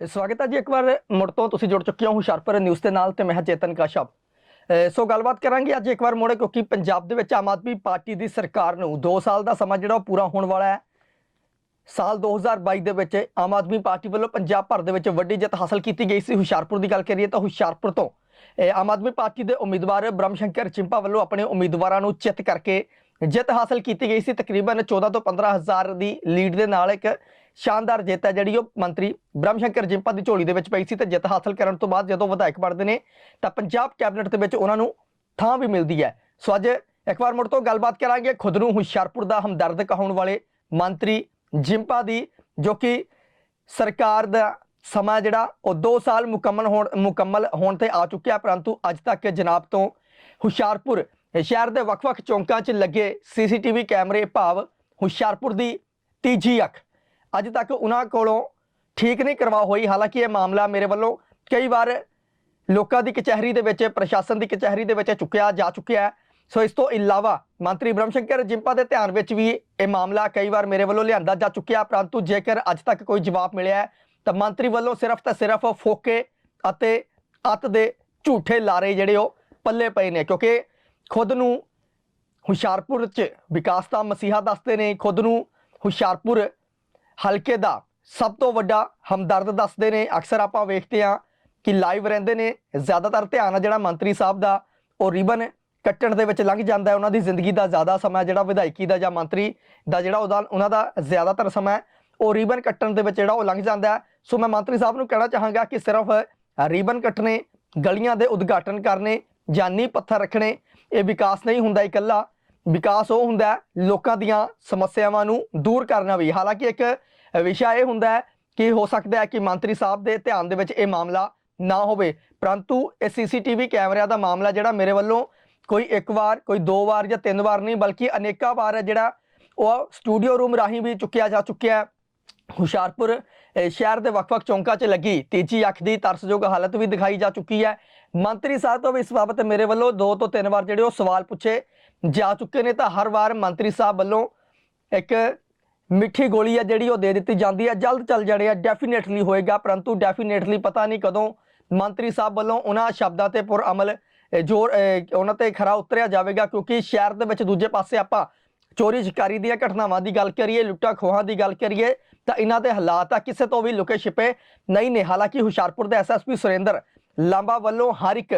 ਸਵਾਗਤ ਹੈ ਜੀ ਇੱਕ ਵਾਰ ਮੁੜ ਤੋਂ ਤੁਸੀਂ ਜੁੜ ਚੁੱਕੇ ਹੋ ਹੁਸ਼ਿਆਰਪੁਰ ਨਿਊਜ਼ ਦੇ ਨਾਲ ਤੇ ਮੈਂ ਹਾਂ ਚੇਤਨ ਕਾਸ਼ਪ। ਸੋ ਗੱਲਬਾਤ ਕਰਾਂਗੇ ਅੱਜ ਇੱਕ ਵਾਰ ਮੁੜ ਕਿਉਂਕਿ ਪੰਜਾਬ ਦੇ ਵਿੱਚ ਆਮ ਆਦਮੀ ਪਾਰਟੀ ਦੀ ਸਰਕਾਰ ਨੂੰ 2 ਸਾਲ ਦਾ ਸਮਾਂ ਜਿਹੜਾ ਉਹ ਪੂਰਾ ਹੋਣ ਵਾਲਾ ਹੈ। ਸਾਲ 2022 ਦੇ ਵਿੱਚ ਆਮ ਆਦਮੀ ਪਾਰਟੀ ਵੱਲੋਂ ਪੰਜਾਬ ਭਰ ਦੇ ਵਿੱਚ ਵੱਡੀ ਜਿੱਤ ਹਾਸਲ ਕੀਤੀ ਗਈ ਸੀ। ਹੁਸ਼ਿਆਰਪੁਰ ਦੀ ਗੱਲ ਕਰੀਏ ਤਾਂ ਹੁਸ਼ਿਆਰਪੁਰ ਤੋਂ ਆਮ ਆਦਮੀ ਪਾਰਟੀ ਦੇ ਉਮੀਦਵਾਰ ਬ੍ਰਹਮ ਸ਼ੰਕਰ ਚਿੰਪਾ ਵੱਲੋਂ ਆਪਣੇ ਉਮੀਦਵਾਰਾਂ ਨੂੰ ਚਿੱਤ ਕਰਕੇ ਜਿੱਤ ਹਾਸਲ ਕੀਤੀ ਗਈ ਸੀ। ਤਕਰੀਬਨ 14 ਤੋਂ 15 ਹਜ਼ਾਰ ਦੀ ਲੀਡ ਦੇ ਨਾਲ ਇੱਕ ਸ਼ਾਨਦਾਰ ਜਿੱਤ ਹੈ, ਜਿਹੜੀ ਉਹ ਮੰਤਰੀ ਬ੍ਰਹਮ ਸ਼ੰਕਰ ਜਿੰਪਾ ਦੀ ਝੋਲੀ ਦੇ ਵਿੱਚ ਪਈ ਸੀ ਤੇ ਜਿੱਤ ਹਾਸਲ ਕਰਨ ਤੋਂ ਬਾਅਦ ਜਦੋਂ ਵਿਧਾਇਕ ਬਣਦੇ ਨੇ, ਤਾਂ ਪੰਜਾਬ ਕੈਬਨਿਟ ਦੇ ਵਿੱਚ ਉਹਨਾਂ ਨੂੰ ਥਾਂ ਵੀ ਮਿਲਦੀ ਹੈ। ਸੋ ਅੱਜ ਇੱਕ ਵਾਰ ਮੁੜ ਤੋਂ ਗੱਲਬਾਤ ਕਰਾਂਗੇ ਖੁਦ ਨੂੰ ਹੁਸ਼ਿਆਰਪੁਰ ਦਾ ਹਮਦਰਦ ਕਹਾਉਣ ਵਾਲੇ ਮੰਤਰੀ ਜਿੰਪਾ ਦੀ, ਜੋ ਕਿ ਸਰਕਾਰ ਦਾ ਸਮਾਂ ਜਿਹੜਾ, ਉਹ 2 ਸਾਲ ਮੁਕੰਮਲ ਹੋਣ ਮੁਕੰਮਲ ਹੋਣ ਤੇ ਆ ਚੁੱਕਿਆ ਪਰੰਤੂ ਅੱਜ ਤੱਕ ਜਨਾਬ ਤੋਂ ਹੁਸ਼ਿਆਰਪੁਰ ਸ਼ਹਿਰ ਦੇ ਵੱਖ-ਵੱਖ ਚੌਂਕਾਂ 'ਚ ਲੱਗੇ ਸੀਸੀਟੀਵੀ ਕੈਮਰੇ ਭਾਵ ਹੁਸ਼ਿਆਰਪੁਰ ਦੀ ਤੀਜੀ ਅੱਖ। ਅੱਜ ਤੱਕ ਉਹਨਾਂ ਕੋਲੋਂ ਠੀਕ ਨਹੀਂ ਕਰਵਾ ਹੋਈ। ਹਾਲਾਂਕਿ ਇਹ ਮਾਮਲਾ ਮੇਰੇ ਵੱਲੋਂ ਕਈ ਵਾਰ ਲੋਕਾਂ ਦੀ ਕਚਹਿਰੀ ਦੇ ਵਿੱਚ, ਪ੍ਰਸ਼ਾਸਨ ਦੀ ਕਚਹਿਰੀ ਦੇ ਵਿੱਚ ਚੁੱਕਿਆ ਜਾ ਚੁੱਕਿਆ ਹੈ। ਸੋ ਇਸ ਤੋਂ ਇਲਾਵਾ ਮੰਤਰੀ ਬ੍ਰਹਮ ਸ਼ੰਕਰ ਜਿੰਪਾ ਦੇ ਧਿਆਨ ਵਿੱਚ ਵੀ ਇਹ ਮਾਮਲਾ ਕਈ ਵਾਰ ਮੇਰੇ ਵੱਲੋਂ ਲਿਆਂਦਾ ਜਾ ਚੁੱਕਿਆ ਪਰੰਤੂ ਜੇਕਰ ਅੱਜ ਤੱਕ ਕੋਈ ਜਵਾਬ ਮਿਲਿਆ ਤਾਂ ਮੰਤਰੀ ਵੱਲੋਂ ਸਿਰਫ ਤਾਂ ਸਿਰਫ ਫੋਕੇ ਅਤੇ ਅੱਤ ਦੇ ਝੂਠੇ ਲਾਰੇ ਜਿਹੜੇ ਉਹ ਪੱਲੇ ਪਏ ਨੇ, ਕਿਉਂਕਿ ਖੁਦ ਨੂੰ ਹੁਸ਼ਿਆਰਪੁਰ 'ਚ ਵਿਕਾਸ ਦਾ ਮਸੀਹਾ ਦੱਸਦੇ ਨੇ, ਖੁਦ ਨੂੰ ਹੁਸ਼ਿਆਰਪੁਰ ਹਲਕੇ ਦਾ ਸਭ ਤੋਂ ਵੱਡਾ ਹਮਦਰਦ ਦੱਸਦੇ ਨੇ। ਅਕਸਰ ਆਪਾਂ ਵੇਖਦੇ ਹਾਂ ਕਿ ਲਾਈਵ ਰਹਿੰਦੇ ਨੇ। ਜ਼ਿਆਦਾਤਰ ਧਿਆਨ ਆ ਜਿਹੜਾ ਮੰਤਰੀ ਸਾਹਿਬ ਦਾ, ਉਹ ਰਿਬਨ ਕੱਟਣ ਦੇ ਵਿੱਚ ਲੰਘ ਜਾਂਦਾ ਹੈ। ਉਹਨਾਂ ਦੀ ਜ਼ਿੰਦਗੀ ਦਾ ਜ਼ਿਆਦਾ ਸਮਾਂ ਜਿਹੜਾ ਵਿਧਾਇਕੀ ਦਾ ਜਾਂ ਮੰਤਰੀ ਦਾ ਜਿਹੜਾ ਉਹਦਾ, ਉਹਨਾਂ ਦਾ ਜ਼ਿਆਦਾਤਰ ਸਮਾਂ ਉਹ ਰਿਬਨ ਕੱਟਣ ਦੇ ਵਿੱਚ ਜਿਹੜਾ ਉਹ ਲੰਘ ਜਾਂਦਾ ਹੈ। ਸੋ ਮੈਂ ਮੰਤਰੀ ਸਾਹਿਬ ਨੂੰ ਕਹਿਣਾ ਚਾਹਾਂਗਾ ਕਿ ਸਿਰਫ ਰਿਬਨ ਕੱਟਣੇ, ਗਲੀਆਂ ਦੇ ਉਦਘਾਟਨ ਕਰਨੇ ਜਾਨੀ ਪੱਥਰ ਰੱਖਣੇ, ਇਹ ਵਿਕਾਸ ਨਹੀਂ ਹੁੰਦਾ ਇਕੱਲਾ। ਵਿਕਾਸ ਉਹ ਹੁੰਦਾ ਲੋਕਾਂ ਦੀਆਂ ਸਮੱਸਿਆਵਾਂ ਨੂੰ ਦੂਰ ਕਰਨਾ ਵੀ। ਹਾਲਾਂਕਿ ਇੱਕ ਵਿਸ਼ਾ ਇਹ ਹੁੰਦਾ ਕਿ ਹੋ ਸਕਦਾ ਹੈ ਕਿ ਮੰਤਰੀ ਸਾਹਿਬ ਦੇ ਧਿਆਨ ਦੇ ਵਿੱਚ ਇਹ ਮਾਮਲਾ ਨਾ ਹੋਵੇ। ਪਰੰਤੂ ਇਹ ਸੀਸੀਟੀਵੀ ਕੈਮਰਿਆਂ ਦਾ ਮਾਮਲਾ ਜਿਹੜਾ ਮੇਰੇ ਵੱਲੋਂ ਕੋਈ ਇੱਕ ਵਾਰ, ਕੋਈ ਦੋ ਵਾਰ ਜਾਂ ਤਿੰਨ ਵਾਰ ਨਹੀਂ, ਬਲਕਿ ਅਨੇਕਾਂ ਵਾਰ ਹੈ ਜਿਹੜਾ ਉਹ ਸਟੂਡੀਓ ਰੂਮ ਰਾਹੀਂ ਵੀ ਚੁੱਕਿਆ ਜਾ ਚੁੱਕਿਆ ਹੁਸ਼ਿਆਰਪੁਰ ਸ਼ਹਿਰ ਦੇ ਵੱਖ-ਵੱਖ ਚੌਂਕਾਂ 'ਚ ਲੱਗੀ ਤੇਜੀ ਅੱਖ ਦੀ ਤਰਸਯੋਗ ਹਾਲਤ ਵੀ ਦਿਖਾਈ ਜਾ ਚੁੱਕੀ ਹੈ। ਮੰਤਰੀ ਸਾਹਿਬ ਤੋਂ ਵੀ ਇਸ ਬਾਬਤ ਮੇਰੇ ਵੱਲੋਂ ਦੋ ਤੋਂ ਤਿੰਨ ਵਾਰ ਜਿਹੜੇ ਉਹ ਸਵਾਲ ਪੁੱਛੇ ਜਾ ਚੁੱਕੇ ਨੇ ਤਾਂ ਹਰ ਵਾਰ ਮੰਤਰੀ ਸਾਹਿਬ ਵੱਲੋਂ ਇੱਕ ਮਿੱਠੀ ਗੋਲੀ ਹੈ ਜਿਹੜੀ ਉਹ ਦੇ ਦਿੱਤੀ ਜਾਂਦੀ ਹੈ ਜਲਦ ਚੱਲ ਜਾਣੇ ਆ ਡੈਫੀਨੇਟਲੀ ਹੋਏਗਾ, ਪਰੰਤੂ ਡੈਫੀਨੇਟਲੀ ਪਤਾ ਨਹੀਂ ਕਦੋਂ ਮੰਤਰੀ ਸਾਹਿਬ ਵੱਲੋਂ ਉਹਨਾਂ ਸ਼ਬਦਾਂ ਤੇ ਪੁਰ ਅਮਲ ਜੋਰ ਉਹਨਾਂ ਤੇ ਖਰਾ ਉਤਰਿਆ ਜਾਵੇਗਾ, ਕਿਉਂਕਿ ਸ਼ਹਿਰ ਦੇ ਵਿੱਚ ਦੂਜੇ ਪਾਸੇ ਆਪਾਂ ਚੋਰੀ ਚਕਾਰੀ ਦੀਆਂ ਘਟਨਾਵਾਂ ਦੀ ਗੱਲ ਕਰੀਏ, ਲੁੱਟਾਂ ਖੋਹਾਂ ਦੀ ਗੱਲ ਕਰੀਏ, ਤਾਂ ਇਹਨਾਂ ਦੇ ਹਾਲਾਤ ਆ ਕਿਸੇ ਤੋਂ ਵੀ ਲੁਕੇ ਛਿਪੇ ਨਹੀਂ ਨੇ। ਹਾਲਾਂਕਿ ਹੁਸ਼ਿਆਰਪੁਰ ਦੇ ਐਸਐਸਪੀ ਸੁਰਿੰਦਰ ਲਾਂਬਾ ਵੱਲੋਂ ਹਰ ਇੱਕ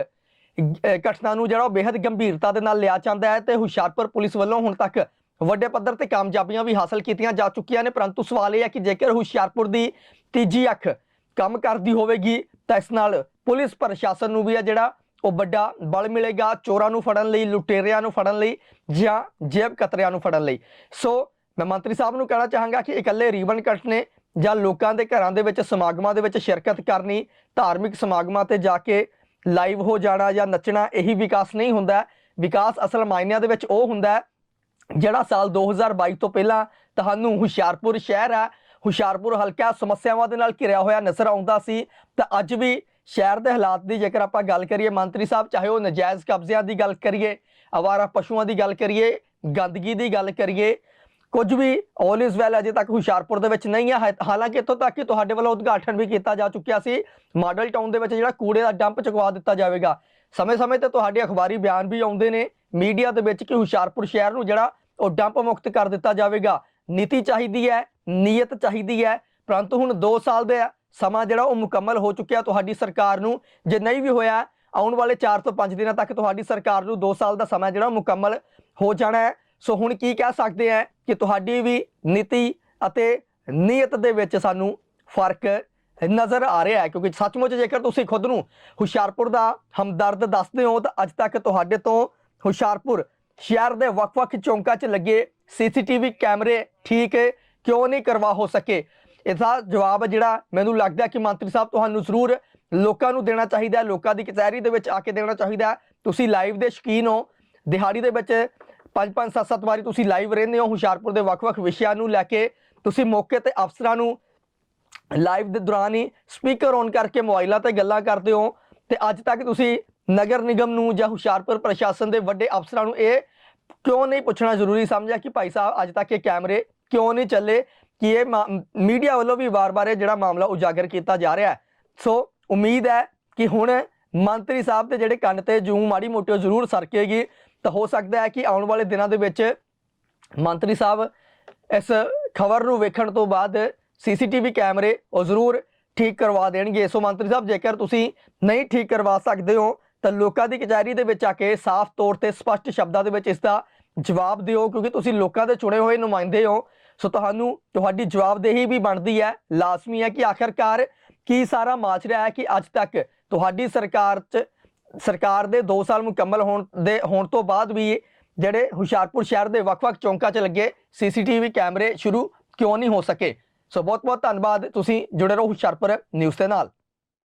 ਘਟਨਾ ਨੂੰ ਜਿਹੜਾ ਉਹ ਬੇहद ਗੰਭੀਰਤਾ ਦੇ ਨਾਲ ਲਿਆ ਜਾਂਦਾ ਹੈ ਤੇ ਹੁਸ਼ਿਆਰਪੁਰ ਪੁਲਿਸ ਵੱਲੋਂ ਹੁਣ ਤੱਕ ਵੱਡੇ ਪੱਧਰ ਤੇ ਕਾਮਯਾਬੀਆਂ ਵੀ ਹਾਸਲ ਕੀਤੀਆਂ ਜਾ ਚੁੱਕੀਆਂ ਨੇ, ਪਰੰਤੂ ਸਵਾਲ ਇਹ ਹੈ ਕਿ ਜੇਕਰ ਹੁਸ਼ਿਆਰਪੁਰ ਦੀ ਤੀਜੀ ਅੱਖ ਕੰਮ ਕਰਦੀ ਹੋਵੇਗੀ, ਤਾਂ ਇਸ ਨਾਲ ਪੁਲਿਸ ਪ੍ਰਸ਼ਾਸਨ ਨੂੰ ਵੀ ਹੈ ਜਿਹੜਾ ਉਹ ਵੱਡਾ ਬਲ ਮਿਲੇਗਾ ਚੋਰਾਂ ਨੂੰ ਫੜਨ ਲਈ, ਲੁਟੇਰਿਆਂ ਨੂੰ ਫੜਨ ਲਈ ਜਾਂ ਜੇਬ ਕਤਰਿਆਂ ਨੂੰ ਫੜਨ ਲਈ। ਸੋ ਮੈਂ ਮੰਤਰੀ ਸਾਹਿਬ ਨੂੰ ਕਹਿਣਾ ਚਾਹਾਂਗਾ ਕਿ ਇਕੱਲੇ ਰੀਬਨ ਕੱਟ ਨੇ ਜਾਂ ਲੋਕਾਂ ਦੇ ਘਰਾਂ ਦੇ ਵਿੱਚ ਸਮਾਗਮਾਂ ਦੇ ਵਿੱਚ ਸ਼ਿਰਕਤ ਕਰਨੀ, ਧਾਰਮਿਕ ਸਮਾਗਮਾਂ ਤੇ ਜਾ ਕੇ ਲਾਈਵ ਹੋ ਜਾਣਾ ਜਾਂ ਨੱਚਣਾ, ਇਹੀ ਵਿਕਾਸ ਨਹੀਂ ਹੁੰਦਾ। ਵਿਕਾਸ ਅਸਲ ਮਾਇਨਿਆਂ ਦੇ ਵਿੱਚ ਉਹ ਹੁੰਦਾ ਜਿਹੜਾ ਸਾਲ 2022 ਤੋਂ ਪਹਿਲਾਂ ਤੁਹਾਨੂੰ ਹੁਸ਼ਿਆਰਪੁਰ ਸ਼ਹਿਰ ਹੈ ਹੁਸ਼ਿਆਰਪੁਰ ਹਲਕਾ ਸਮੱਸਿਆਵਾਂ ਦੇ ਨਾਲ ਘਿਰਿਆ ਹੋਇਆ ਨਜ਼ਰ ਆਉਂਦਾ ਸੀ। ਤਾਂ ਅੱਜ ਵੀ ਸ਼ਹਿਰ ਦੇ ਹਾਲਾਤ ਦੀ ਜੇਕਰ ਆਪਾਂ ਗੱਲ ਕਰੀਏ, ਮੰਤਰੀ ਸਾਹਿਬ ਚਾਹੇ ਉਹ ਨਜਾਇਜ਼ ਕਬਜ਼ਿਆਂ ਦੀ ਗੱਲ ਕਰੀਏ, ਆਵਾਰਾ ਪਸ਼ੂਆਂ ਦੀ ਗੱਲ ਕਰੀਏ, ਗੰਦਗੀ ਦੀ ਗੱਲ ਕਰੀਏ ਕੁਝ ਵੀ ਆਲ ਇਜ਼ ਵੈਲ ਅਜੇ ਤੱਕ ਹੁਸ਼ਿਆਰਪੁਰ ਦੇ ਵਿੱਚ ਨਹੀਂ ਹੈ, ਹਾਲਾਂਕਿ ਇੱਥੋਂ ਤੱਕ ਕਿ ਤੁਹਾਡੇ ਵੱਲੋਂ ਉਦਘਾਟਨ ਵੀ ਕੀਤਾ ਜਾ ਚੁੱਕਿਆ ਸੀ। ਮਾਡਲ ਟਾਊਨ ਦੇ ਵਿੱਚ ਜਿਹੜਾ ਕੂੜੇ ਦਾ ਡੰਪ ਚੁਕਵਾ ਦਿੱਤਾ ਜਾਵੇਗਾ। ਸਮੇਂ-ਸਮੇਂ ਤੇ ਤੁਹਾਡੇ ਅਖਬਾਰੀ ਬਿਆਨ ਵੀ ਆਉਂਦੇ ਨੇ ਮੀਡੀਆ ਦੇ ਵਿੱਚ ਕਿ ਹੁਸ਼ਿਆਰਪੁਰ ਸ਼ਹਿਰ ਨੂੰ ਜਿਹੜਾ ਉਹ ਡੰਪ ਮੁਕਤ ਕਰ ਦਿੱਤਾ ਜਾਵੇਗਾ। ਨੀਤੀ ਚਾਹੀਦੀ ਹੈ, ਨੀਅਤ ਚਾਹੀਦੀ ਹੈ, ਪਰੰਤੂ ਹੁਣ 2 ਸਾਲ ਦੇ ਸਮਾਂ ਜਿਹੜਾ ਉਹ ਮੁਕੰਮਲ ਹੋ ਚੁੱਕਿਆ ਤੁਹਾਡੀ ਸਰਕਾਰ ਨੂੰ। ਜੇ ਨਹੀਂ ਵੀ ਹੋਇਆ, ਆਉਣ ਵਾਲੇ 4 ਤੋਂ 5 ਦਿਨਾਂ ਤੱਕ ਤੁਹਾਡੀ ਸਰਕਾਰ ਨੂੰ 2 ਸਾਲ ਦਾ ਸਮਾਂ ਜਿਹੜਾ ਮੁਕੰਮਲ ਹੋ ਜਾਣਾ ਹੈ। ਸੋ ਹੁਣ ਕੀ ਕਹਿ ਸਕਦੇ ਆ ਕਿ ਤੁਹਾਡੀ ਵੀ ਨੀਤੀ ਅਤੇ ਨੀਅਤ ਦੇ ਵਿੱਚ ਸਾਨੂੰ ਫ਼ਰਕ ਨਜ਼ਰ ਆ ਰਿਹਾ ਹੈ, ਕਿਉਂਕਿ ਸੱਚਮੁੱਚ ਜੇਕਰ ਤੁਸੀਂ ਖੁਦ ਨੂੰ ਹੁਸ਼ਿਆਰਪੁਰ ਦਾ ਹਮਦਰਦ ਦੱਸਦੇ ਹੋ, ਤਾਂ ਅੱਜ ਤੱਕ ਤੁਹਾਡੇ ਤੋਂ ਹੁਸ਼ਿਆਰਪੁਰ ਸ਼ਹਿਰ ਦੇ ਵੱਖ-ਵੱਖ ਚੌਂਕਾਂ 'ਚ ਲੱਗੇ ਸੀਸੀਟੀਵੀ ਕੈਮਰੇ ਠੀਕ ਕਿਉਂ ਨਹੀਂ ਕਰਵਾ ਹੋ ਸਕੇ? ਇਹਦਾ ਜਵਾਬ ਜਿਹੜਾ ਮੈਨੂੰ ਲੱਗਦਾ ਕਿ ਮੰਤਰੀ ਸਾਹਿਬ ਤੁਹਾਨੂੰ ਜ਼ਰੂਰ ਲੋਕਾਂ ਨੂੰ ਦੇਣਾ ਚਾਹੀਦਾ ਹੈ, ਲੋਕਾਂ ਦੀ ਕਚਹਿਰੀ ਦੇ ਵਿੱਚ ਆ ਕੇ ਦੇਣਾ ਚਾਹੀਦਾ ਤੁਸੀਂ ਲਾਈਵ ਦੇ ਸ਼ਕੀਨ ਹੋ, ਦਿਹਾੜੀ ਦੇ ਵਿੱਚ ਪੰਜ ਪੰਜ ਸੱਤ ਸੱਤ ਵਾਰੀ ਤੁਸੀਂ ਲਾਈਵ ਰਹਿੰਦੇ ਹੋ ਹੁਸ਼ਿਆਰਪੁਰ ਦੇ ਵੱਖ-ਵੱਖ ਵਿਸ਼ਿਆਂ ਨੂੰ ਲੈ ਕੇ। ਤੁਸੀਂ ਮੌਕੇ ਤੇ ਅਫਸਰਾਂ ਨੂੰ ਲਾਈਵ ਦੇ ਦੌਰਾਨ ਹੀ ਸਪੀਕਰ ਔਨ ਕਰਕੇ ਮੋਬਾਈਲਾਂ ਤੇ ਗੱਲਾਂ ਕਰਦੇ ਹੋ। ਤੇ ਅੱਜ ਤੱਕ ਤੁਸੀਂ ਨਗਰ ਨਿਗਮ ਨੂੰ ਜਾਂ ਹੁਸ਼ਿਆਰਪੁਰ ਪ੍ਰਸ਼ਾਸਨ ਦੇ ਵੱਡੇ ਅਫਸਰਾਂ ਨੂੰ ਇਹ ਕਿਉਂ ਨਹੀਂ ਪੁੱਛਣਾ ਜ਼ਰੂਰੀ ਸਮਝਿਆ ਕਿ ਭਾਈ ਸਾਹਿਬ, ਅੱਜ ਤੱਕ ਇਹ ਕੈਮਰੇ ਕਿਉਂ ਨਹੀਂ ਚੱਲੇ? ਕਿ ਇਹ ਮਾ- ਮੀਡੀਆ ਵੱਲੋਂ ਵੀ ਵਾਰ-ਵਾਰ ਇਹ ਜਿਹੜਾ ਮਾਮਲਾ ਉਜਾਗਰ ਕੀਤਾ ਜਾ ਰਿਹਾ ਹੈ। ਸੋ ਉਮੀਦ ਹੈ ਕਿ ਹੁਣ ਮੰਤਰੀ ਸਾਹਿਬ ਦੇ ਜਿਹੜੇ ਕੰਨ ਤੇ ਜੂੰ ਮਾੜੀ ਮੋਟੀ ਉਹ ਜ਼ਰੂਰ ਸਰਕੇਗੀ। ਤਾਂ ਹੋ ਸਕਦਾ ਹੈ ਕਿ ਆਉਣ ਵਾਲੇ ਦਿਨਾਂ ਦੇ ਵਿੱਚ ਮੰਤਰੀ ਸਾਹਿਬ ਇਸ ਖਬਰ ਨੂੰ ਵੇਖਣ ਤੋਂ ਬਾਅਦ ਸੀਸੀਟੀਵੀ ਕੈਮਰੇ ਉਹ ਜ਼ਰੂਰ ਠੀਕ ਕਰਵਾ ਦੇਣਗੇ। ਸੋ ਮੰਤਰੀ ਸਾਹਿਬ, ਜੇਕਰ ਤੁਸੀਂ ਨਹੀਂ ਠੀਕ ਕਰਵਾ ਸਕਦੇ ਹੋ, ਤਾਂ ਲੋਕਾਂ ਦੀ ਕਚਹਿਰੀ ਦੇ ਵਿੱਚ ਆ ਕੇ ਸਾਫ਼ ਤੌਰ ਤੇ ਸਪਸ਼ਟ ਸ਼ਬਦਾਂ ਦੇ ਵਿੱਚ ਇਸ ਦਾ ਜਵਾਬ ਦਿਓ, ਕਿਉਂਕਿ ਤੁਸੀਂ ਲੋਕਾਂ ਦੇ ਚੁਣੇ ਹੋਏ ਨੁਮਾਇੰਦੇ ਹੋ। ਸੋ ਤੁਹਾਨੂੰ ਤੁਹਾਡੀ ਜਵਾਬਦੇਹੀ ਵੀ ਬਣਦੀ ਹੈ। ਲਾਜ਼ਮੀ ਹੈ ਕਿ ਆਖਰਕਾਰ ਕੀ ਸਾਰਾ ਮਾਚ ਰਿਹਾ ਹੈ ਕਿ ਅੱਜ ਤੱਕ ਤੁਹਾਡੀ ਸਰਕਾਰ 'ਚ ਸਰਕਾਰ ਦੇ 2 ਸਾਲ ਮੁਕੰਮਲ ਹੋਣ ਦੇ ਹੋਣ ਤੋਂ ਬਾਅਦ ਵੀ ਜਿਹੜੇ ਹੁਸ਼ਿਆਰਪੁਰ ਸ਼ਹਿਰ ਦੇ ਵੱਖ-ਵੱਖ ਚੌਂਕਾਂ 'ਚ ਲੱਗੇ ਸੀਸੀਟੀਵੀ ਕੈਮਰੇ ਸ਼ੁਰੂ ਕਿਉਂ ਨਹੀਂ ਹੋ ਸਕੇ? ਸੋ ਬਹੁਤ-ਬਹੁਤ ਧੰਨਵਾਦ। ਤੁਸੀਂ ਜੁੜੇ ਰਹੋ ਹੁਸ਼ਿਆਰਪੁਰ ਨਿਊਜ਼ ਦੇ ਨਾਲ।